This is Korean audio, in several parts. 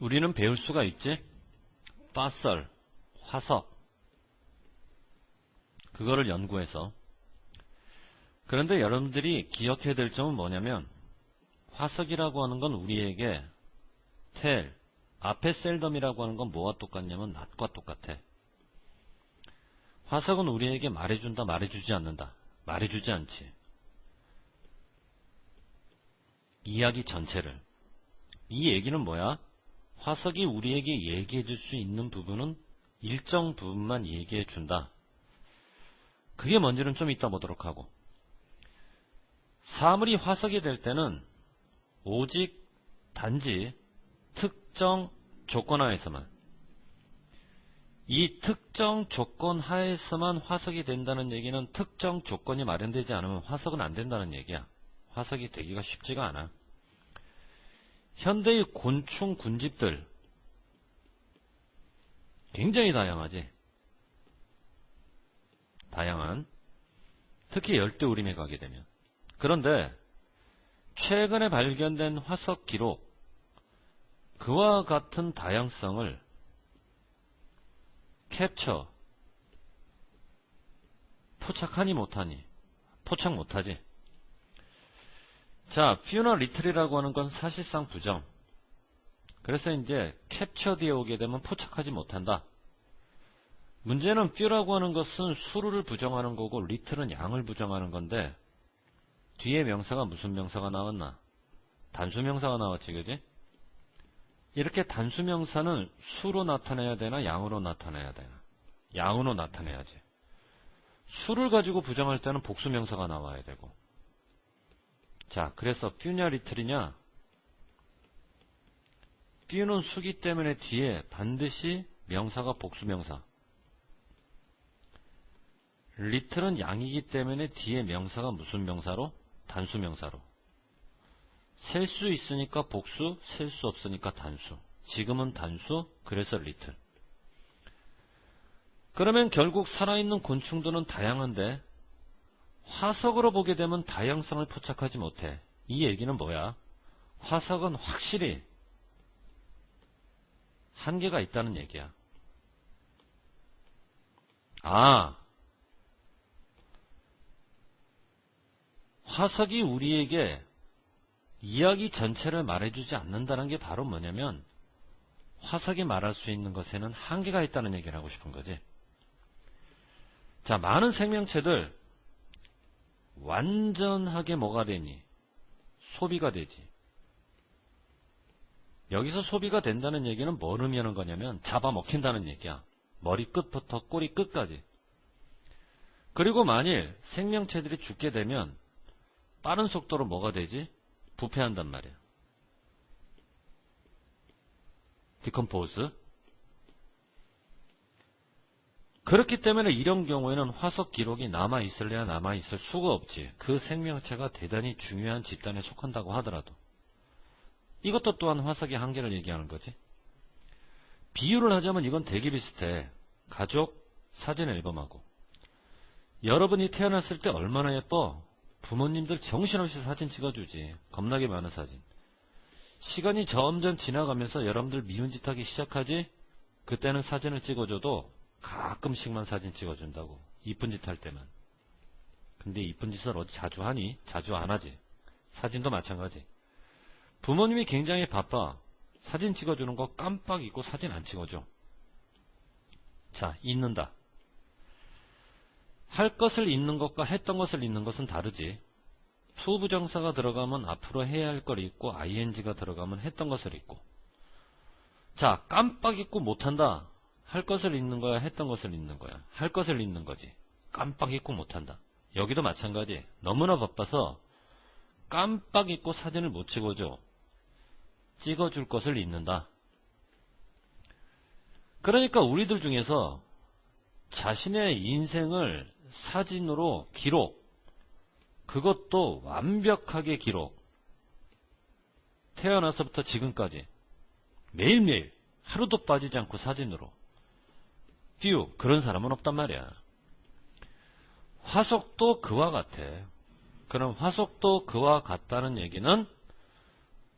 우리는 배울 수가 있지? 빠썰, 화석. 그거를 연구해서. 그런데 여러분들이 기억해야 될 점은 뭐냐면, 화석이라고 하는 건 우리에게 텔, 앞에 셀덤이라고 하는 건 뭐와 똑같냐면 낫과 똑같아. 화석은 우리에게 말해준다, 말해주지 않는다. 말해주지 않지. 이야기 전체를. 이 얘기는 뭐야? 화석이 우리에게 얘기해 줄 수 있는 부분은 일정 부분만 얘기해 준다. 그게 뭔지는 좀 이따 보도록 하고. 사물이 화석이 될 때는 오직 단지 특정 조건 하에서만 이 특정 조건 하에서만 화석이 된다는 얘기는 특정 조건이 마련되지 않으면 화석은 안 된다는 얘기야. 화석이 되기가 쉽지가 않아. 현대의 곤충 군집들. 굉장히 다양하지. 다양한. 특히 열대우림에 가게 되면. 그런데 최근에 발견된 화석 기록 그와 같은 다양성을 캡처 포착하니 못하니 포착 못하지 자 퓨나 리틀이라고 하는 건 사실상 부정 그래서 이제 캡처 뒤에 오게 되면 포착하지 못한다 문제는 퓨라고 하는 것은 수를 부정하는 거고 리틀은 양을 부정하는 건데 뒤에 명사가 무슨 명사가 나왔나 단수 명사가 나왔지 그지 이렇게 단수 명사는 수로 나타내야 되나 양으로 나타내야 되나? 양으로 나타내야지. 수를 가지고 부정할 때는 복수 명사가 나와야 되고. 자, 그래서 뷰냐 리틀이냐? 뷰는 수기 때문에 뒤에 반드시 명사가 복수명사. 리틀은 양이기 때문에 뒤에 명사가 무슨 명사로? 단수명사로. 셀 수 있으니까 복수, 셀 수 없으니까 단수. 지금은 단수, 그래서 리틀. 그러면 결국 살아있는 곤충들은 다양한데 화석으로 보게 되면 다양성을 포착하지 못해. 이 얘기는 뭐야? 화석은 확실히 한계가 있다는 얘기야. 아, 화석이 우리에게 이야기 전체를 말해주지 않는다는 게 바로 뭐냐면 화석이 말할 수 있는 것에는 한계가 있다는 얘기를 하고 싶은 거지. 자, 많은 생명체들 완전하게 뭐가 되니? 소비가 되지. 여기서 소비가 된다는 얘기는 뭘 의미하는 거냐면 잡아먹힌다는 얘기야. 머리 끝부터 꼬리 끝까지. 그리고 만일 생명체들이 죽게 되면 빠른 속도로 뭐가 되지? 부패한단 말이야. 디컴포즈. 그렇기 때문에 이런 경우에는 화석 기록이 남아 있을래야 남아 있을 수가 없지. 그 생명체가 대단히 중요한 집단에 속한다고 하더라도. 이것도 또한 화석의 한계를 얘기하는 거지. 비유를 하자면 이건 되게 비슷해. 가족 사진 앨범하고. 여러분이 태어났을 때 얼마나 예뻐? 부모님들 정신없이 사진 찍어주지. 겁나게 많은 사진. 시간이 점점 지나가면서 여러분들 미운 짓 하기 시작하지? 그때는 사진을 찍어줘도 가끔씩만 사진 찍어준다고. 이쁜 짓 할 때만. 근데 이쁜 짓을 어디 자주 하니? 자주 안 하지. 사진도 마찬가지. 부모님이 굉장히 바빠. 사진 찍어주는 거 깜빡 잊고 사진 안 찍어줘. 자, 잊는다. 할 것을 잊는 것과 했던 것을 잊는 것은 다르지. 투부정사가 들어가면 앞으로 해야 할 걸 잊고 ing가 들어가면 했던 것을 잊고. 자, 깜빡 잊고 못한다. 할 것을 잊는 거야, 했던 것을 잊는 거야. 할 것을 잊는 거지. 깜빡 잊고 못한다. 여기도 마찬가지. 너무나 바빠서 깜빡 잊고 사진을 못 찍어줘. 찍어줄 것을 잊는다. 그러니까 우리들 중에서 자신의 인생을 사진으로 기록, 그것도 완벽하게 기록. 태어나서부터 지금까지 매일매일 하루도 빠지지 않고 사진으로. 뷰, 그런 사람은 없단 말이야. 화석도 그와 같아. 그럼 화석도 그와 같다는 얘기는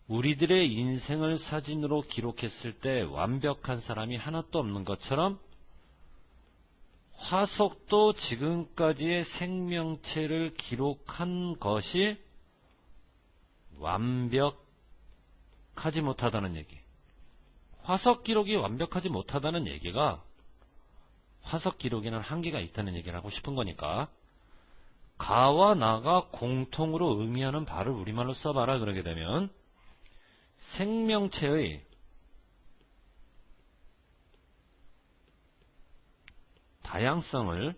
우리들의 인생을 사진으로 기록했을 때 완벽한 사람이 하나도 없는 것처럼 화석도 지금까지의 생명체를 기록한 것이 완벽하지 못하다는 얘기. 화석 기록이 완벽하지 못하다는 얘기가 화석 기록에는 한계가 있다는 얘기를 하고 싶은 거니까 가와 나가 공통으로 의미하는 바를 우리말로 써봐라 그러게 되면 생명체의 다양성을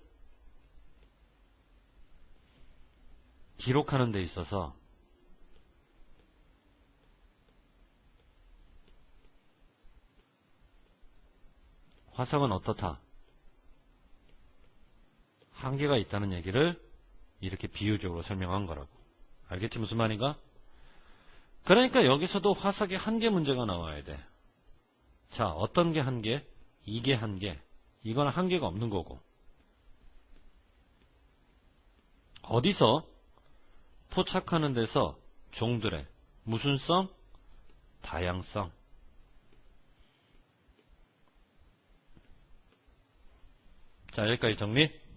기록하는 데 있어서 화석은 어떻다? 한계가 있다는 얘기를 이렇게 비유적으로 설명한 거라고. 알겠지 무슨 말인가? 그러니까 여기서도 화석의 한계 문제가 나와야 돼. 자, 어떤 게 한계? 이게 한계. 이건 한계가 없는 거고. 어디서? 포착하는 데서 종들의 무슨 성? 다양성. 자, 여기까지 정리.